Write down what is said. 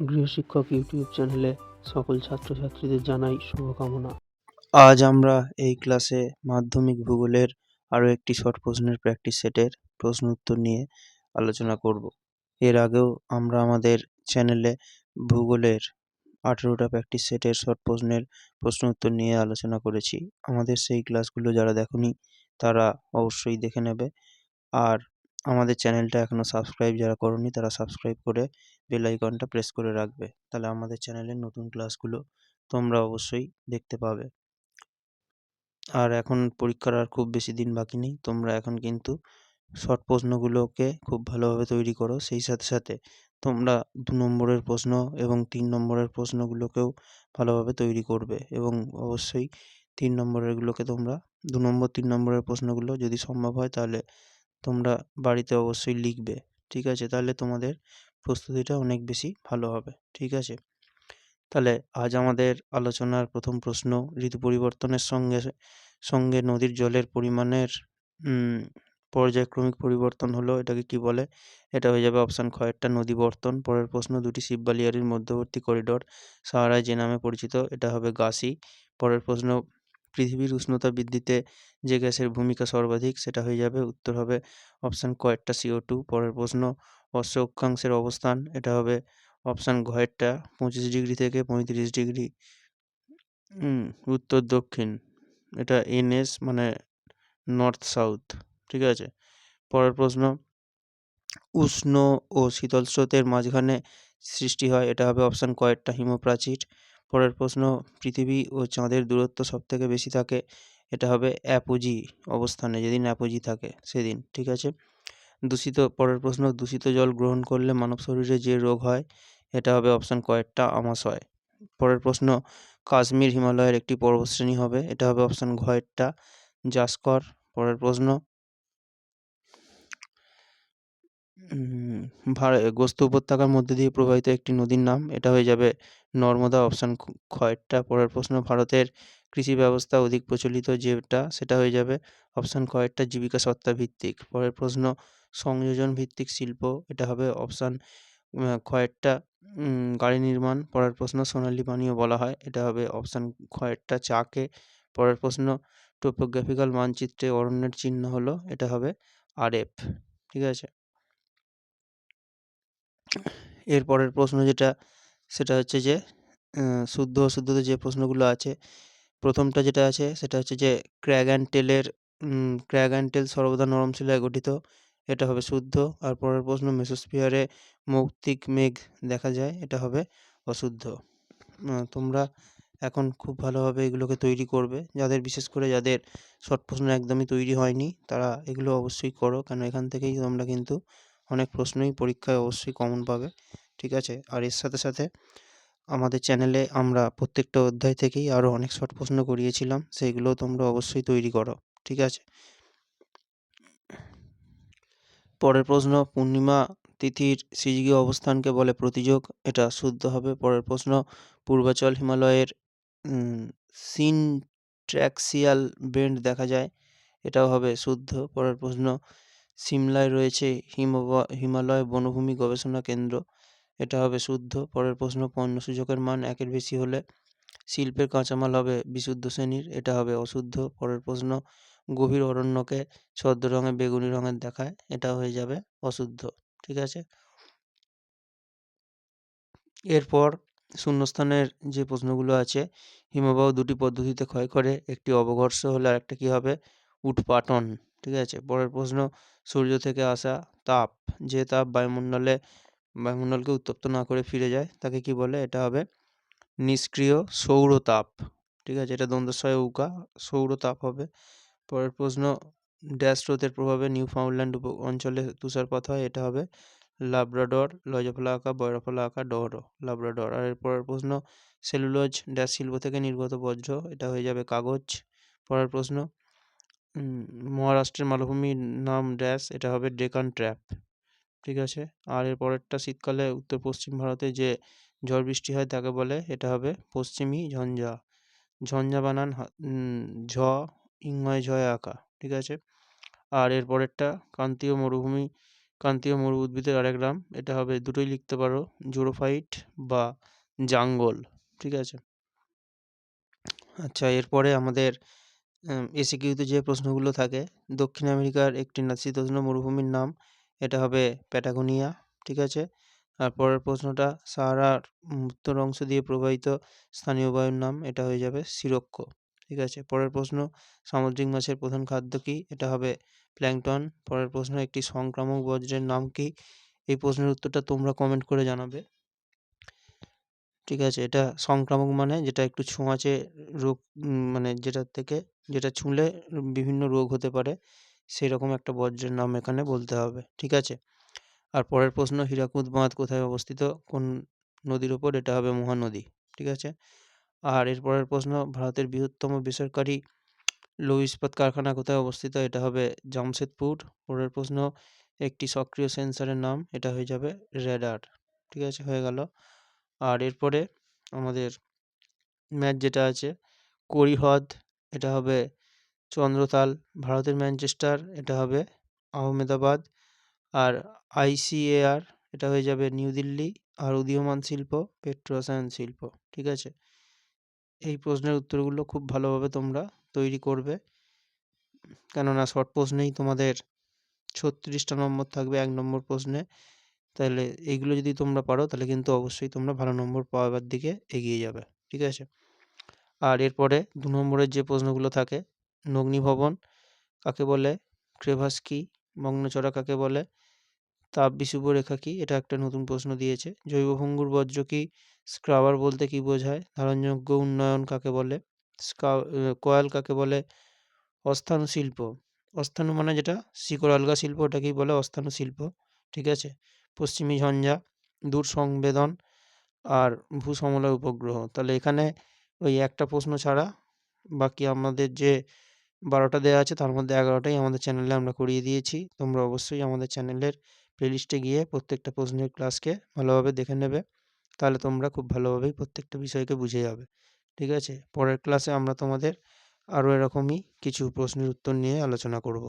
গৃহশিক্ষক YouTube চ্যানেলে সকল ছাত্রছাত্রীদের জানাই শুভকামনা। আজ আমরা এই ক্লাসে মাধ্যমিক ভূগোলের আরও একটি শর্ট প্রশ্নের প্র্যাকটিস সেটের প্রশ্ন উত্তর নিয়ে আলোচনা করব। এর আগেও আমরা আমাদের চ্যানেলে ভূগোলের আঠেরোটা প্র্যাকটিস সেটের শর্ট প্রশ্নের প্রশ্ন উত্তর নিয়ে আলোচনা করেছি। আমাদের সেই ক্লাসগুলো যারা দেখনি, তারা অবশ্যই দেখে নেবে। আর আমাদের চ্যানেলটা এখনও সাবস্ক্রাইব যারা করনি তারা সাবস্ক্রাইব করে বেল আইকনটা প্রেস করে রাখবে। তাহলে আমাদের চ্যানেলের নতুন ক্লাসগুলো তোমরা অবশ্যই দেখতে পাবে। আর এখন পরীক্ষার আর খুব বেশি দিন বাকি নেই। তোমরা এখন কিন্তু শর্ট প্রশ্নগুলোকে খুব ভালোভাবে তৈরি করো। সেই সাথে সাথে তোমরা দু নম্বরের প্রশ্ন এবং তিন নম্বরের প্রশ্নগুলোকেও ভালোভাবে তৈরি করবে এবং অবশ্যই তিন নম্বরেরগুলোকে তোমরা দু নম্বর, তিন নম্বরের প্রশ্নগুলো যদি সম্ভব হয় তাহলে তোমরা বাড়িতে অবশ্যই লিখবে, ঠিক আছে? তাহলে তোমাদের প্রস্তুতিটা অনেক বেশি ভালো হবে, ঠিক আছে? তাহলে আজ আমাদের আলোচনার প্রথম প্রশ্ন, ঋতু পরিবর্তনের সঙ্গে সঙ্গে নদীর জলের পরিমাণের পর্যায়ক্রমিক পরিবর্তন হলো, এটাকে কি বলে? এটা হয়ে যাবে অপশান খ, একটা নদী বর্তন। পরের প্রশ্ন, দুটি শিববালিয়ারির মধ্যবর্তী করিডোর, সাহারায় যে নামে পরিচিত, এটা হবে গাসি। পরের প্রশ্ন পৃথিবীর উষ্ণতা বৃদ্ধিতে যে গ্যাসের ভূমিকা সর্বাধিক, সেটা হয়ে যাবে। উত্তর হবে অপশান কয়েকটা সিও টু পরের প্রশ্ন অশ্ব অক্ষাংশের অবস্থান, এটা হবে অপশান ঘয়েরটা পঁচিশ ডিগ্রি থেকে পঁয়ত্রিশ ডিগ্রি। উত্তর দক্ষিণ, এটা এনএস মানে নর্থ সাউথ, ঠিক আছে? পরের প্রশ্ন, উষ্ণ ও শীতল স্রোতের মাঝখানে সৃষ্টি হয়, এটা হবে অপশান কয়েকটা হিমপ্রাচীর। পরের প্রশ্ন, পৃথিবী ও চাঁদের দূরত্ব সবথেকে বেশি থাকে, এটা হবে অ্যাপোজি অবস্থানে, যেদিন অ্যাপোজি থাকে, সেদিন, ঠিক আছে? দূষিত, পরের প্রশ্ন, দূষিত জল গ্রহণ করলে মানব শরীরে যে রোগ হয়, এটা হবে অপশান কয়েকটা, আমাশয়। পরের প্রশ্ন, কাশ্মীর হিমালয়ের একটি পর্বতশ্রেণী হবে, এটা হবে অপশান ঘয়েরটা, জাস্কর। পরের প্রশ্ন ভার- গোস্ত উপত্যকার মধ্যে দিয়ে প্রবাহিত একটি নদীর নাম, এটা হয়ে যাবে নর্মদা অপশান খয়েরটা। পরের প্রশ্ন, ভারতের কৃষি ব্যবস্থা অধিক প্রচলিত যেটা, সেটা হয়ে যাবে অপশান খয়েরটা, জীবিকা সত্তা ভিত্তিক। পরের প্রশ্ন, সংযোজন ভিত্তিক শিল্প, এটা হবে অপশান খয়েরটা গাড়ি নির্মাণ। পরের প্রশ্ন, সোনালী পানীয় বলা হয়, এটা হবে অপশান খয়েরটা, চাকে। পরের প্রশ্ন টোপোগ্রাফিক্যাল মানচিত্রে অরণ্যের চিহ্ন হলো, এটা হবে আরএফ, ঠিক আছে? এর পরের প্রশ্ন যেটা, সেটা হচ্ছে যে শুদ্ধ অশুদ্ধতে যে প্রশ্নগুলো আছে, প্রথমটা যেটা আছে, সেটা হচ্ছে যে, ক্র্যাগ অ্যান্ড টেলের ক্র্যাগ অ্যান্ড টেল সর্বদা নরম শিলায় গঠিত, এটা হবে শুদ্ধ। আর পরের প্রশ্ন মেসোস্ফিয়ারে মৌক্তিক মেঘ দেখা যায়, এটা হবে অশুদ্ধ। তোমরা এখন খুব ভালোভাবে এগুলোকে তৈরি করবে। যাদের, বিশেষ করে যাদের শর্ট প্রশ্ন একদমই তৈরি হয়নি, তারা এগুলো অবশ্যই করো। কেন, এখান থেকেই তোমরা কিন্তু অনেক প্রশ্নই পরীক্ষায় অবশ্যই কমন পাবে, ঠিক আছে? আর এর সাথে সাথে আমাদের চ্যানেলে আমরা প্রত্যেকটা অধ্যায় থেকেই আরও অনেক শর্ট প্রশ্ন করিয়েছিলাম সেইগুলো তোমরা অবশ্যই তৈরি করো, ঠিক আছে? পরের প্রশ্ন, পূর্ণিমা তিথির সিজগীয় অবস্থানকে বলে প্রতিযোগ, এটা শুদ্ধ হবে। পরের প্রশ্ন, পূর্বাচল হিমালয়ের সিনট্র্যাক্সিয়াল বেন্ড দেখা যায়, এটাও হবে শুদ্ধ। পরের প্রশ্ন সিমলায় রয়েছে হিমালয় বনভূমি গবেষণা কেন্দ্র। এটা হবে শুদ্ধ। পরের প্রশ্ন, পণ্য সূচকের মান একের বেশি হলে শিল্পের কাঁচামাল হবে বিশুদ্ধ শ্রেণির, এটা হবে অশুদ্ধ। পরের প্রশ্ন, গভীর অরণ্যকে ছদ্ম রঙে বেগুনি রঙের দেখায়, এটা হয়ে যাবে অশুদ্ধ। ঠিক আছে? এরপর শূন্যস্থানের যে প্রশ্নগুলো আছে, হিমবাহ দুটি পদ্ধতিতে ক্ষয় করে, একটি অবঘর্ষ হলে আরেকটা কী হবে? উৎপাটন। ঠিক আছে? পরের প্রশ্ন, সূর্য থেকে আসা তাপ যে তাপ বায়ুমণ্ডলে, বায়ুমণ্ডলকে উত্তপ্ত না করে ফিরে যায়, তাকে কি বলে? এটা হবে নিষ্ক্রিয় সৌর তাপ। ঠিক আছে? এটা দ্বন্দ্বশয় উকা, সৌর তাপ হবে। পরের প্রশ্ন, ড্যাশ স্রোতের প্রভাবে নিউ ফাউন্ডল্যান্ড অঞ্চলে তুষারপাত হয়, এটা হবে লাব্রাডর লজফলা আঁকা বয়রফলা আঁকা ডহর, লাব্রাডর। আর এর পরের প্রশ্ন, সেলুলোজ ড্যাশ শিল্প থেকে নির্গত বজ্র এটা হয়ে যাবে কাগজ। পরের প্রশ্ন মহারাষ্ট্রের মালভূমির নাম ড্যাশ, এটা হবে ডেকান ট্র্যাপ, ঠিক আছে? আর এর পরেরটা শীতকালে উত্তর পশ্চিম ভারতে যে ঝড় বৃষ্টি হয় তাকে বলে, এটা হবে পশ্চিমী ঝঞ্ঝা। ঝঞ্ঝা বানান ঝ, ইংময় ঝয় আঁকা, ঠিক আছে? আর এর পরেরটা ক্রান্তীয় মরুভূমি ক্রান্তীয় মরু উদ্ভিদের আরেক নাম, এটা হবে দুটোই লিখতে পারো, জোরোফাইট বা জাঙ্গল, ঠিক আছে? আচ্ছা এরপরে আমাদের এসিকিউতে যে প্রশ্নগুলো থাকে, দক্ষিণ আমেরিকার একটি নাতিশীতোষ্ণ মরুভূমির নাম, এটা হবে প্যাটাগোনিয়া, ঠিক আছে? আর পরের প্রশ্নটা, সাহারার উত্তর অংশ দিয়ে প্রবাহিত স্থানীয় বায়ুর নাম, এটা হয়ে যাবে সিরক্কো, ঠিক আছে? পরের প্রশ্ন, সামুদ্রিক মাছের প্রধান খাদ্য কী? এটা হবে প্ল্যাংটন। পরের প্রশ্ন, একটি সংক্রামক বজ্রের নাম কি? এই প্রশ্নের উত্তরটা তোমরা কমেন্ট করে জানাবে। ঠিক আছে? এটা সংক্রামক মানে যেটা একটু ছোঁয়াচে রোগ মানে যেটার থেকে, যেটা ছুঁলে বিভিন্ন রোগ হতে পারে সেই রকম একটা বজ্রের নাম এখানে বলতে হবে, ঠিক আছে? আর পরের প্রশ্ন, হীরাকুদ বাঁধ কোথায় অবস্থিত? কোন নদীর ওপর এটা হবে মহানদী, ঠিক আছে? আর এর পরের প্রশ্ন, ভারতের বৃহত্তম বেসরকারি লৌহ ইস্পাত কারখানা কোথায় অবস্থিত? এটা হবে জামশেদপুর। পরের প্রশ্ন, একটি সক্রিয় সেন্সারের নাম, এটা হয়ে যাবে রেডার, ঠিক আছে? হয়ে গেল। আর এরপরে আমাদের ম্যাচ যেটা আছে, করিহদ, এটা হবে চন্দ্রতাল, ভারতের ম্যানচেস্টার, এটা হবে আহমেদাবাদ আর আইসিএআর এটা হয়ে যাবে নিউ দিল্লি আর উদীয়মান শিল্প পেট্রোরসায়ন শিল্প, ঠিক আছে? এই প্রশ্নের উত্তরগুলো খুব ভালোভাবে তোমরা তৈরি করবে। কেননা শর্ট প্রশ্নেই তোমাদের ছত্রিশটা নম্বর থাকবে এক নম্বর প্রশ্নে। তাহলে এইগুলো যদি তোমরা পারো, তাহলে কিন্তু অবশ্যই তোমরা ভালো নম্বর পাওয়ার দিকে এগিয়ে যাবে, ঠিক আছে? আর এরপরে দু নম্বরের যে প্রশ্নগুলো থাকে, নগ্নিভবন কাকে বলে? ক্রেভাস কী মগ্নচড়া কাকে বলে? তাপ বিষুব রেখা কী? এটা একটা নতুন প্রশ্ন দিয়েছে। জৈব ভঙ্গুর বজ্র কী? স্ক্রাবার বলতে কী বোঝায়? ধারণযোগ্য উন্নয়ন কাকে বলে? কয়াল কাকে বলে? অস্থানু শিল্প অস্থানু মানে যেটা? শিকড় আলগা শিল্প ওটাকেই বলে অস্থানু শিল্প ঠিক আছে? পশ্চিমী ঝঞ্ঝা দূর সংবেদন আর ভূসমলয় উপগ্রহ। তাহলে এখানে ওই একটা প্রশ্ন ছাড়া বাকি আমাদের যে বারোটা দেওয়া আছে, তার মধ্যে এগারোটাই আমাদের চ্যানেলে আমরা করিয়ে দিয়েছি। তোমরা অবশ্যই আমাদের চ্যানেলের প্লেলিস্টে গিয়ে প্রত্যেকটা প্রশ্নের ক্লাসকে ভালোভাবে দেখে নেবে। তাহলে তোমরা খুব ভালোভাবেই প্রত্যেকটা বিষয়কে বুঝে যাবে। ঠিক আছে? পরের ক্লাসে আমরা তোমাদের আরও এরকমই কিছু প্রশ্নের উত্তর নিয়ে আলোচনা করব।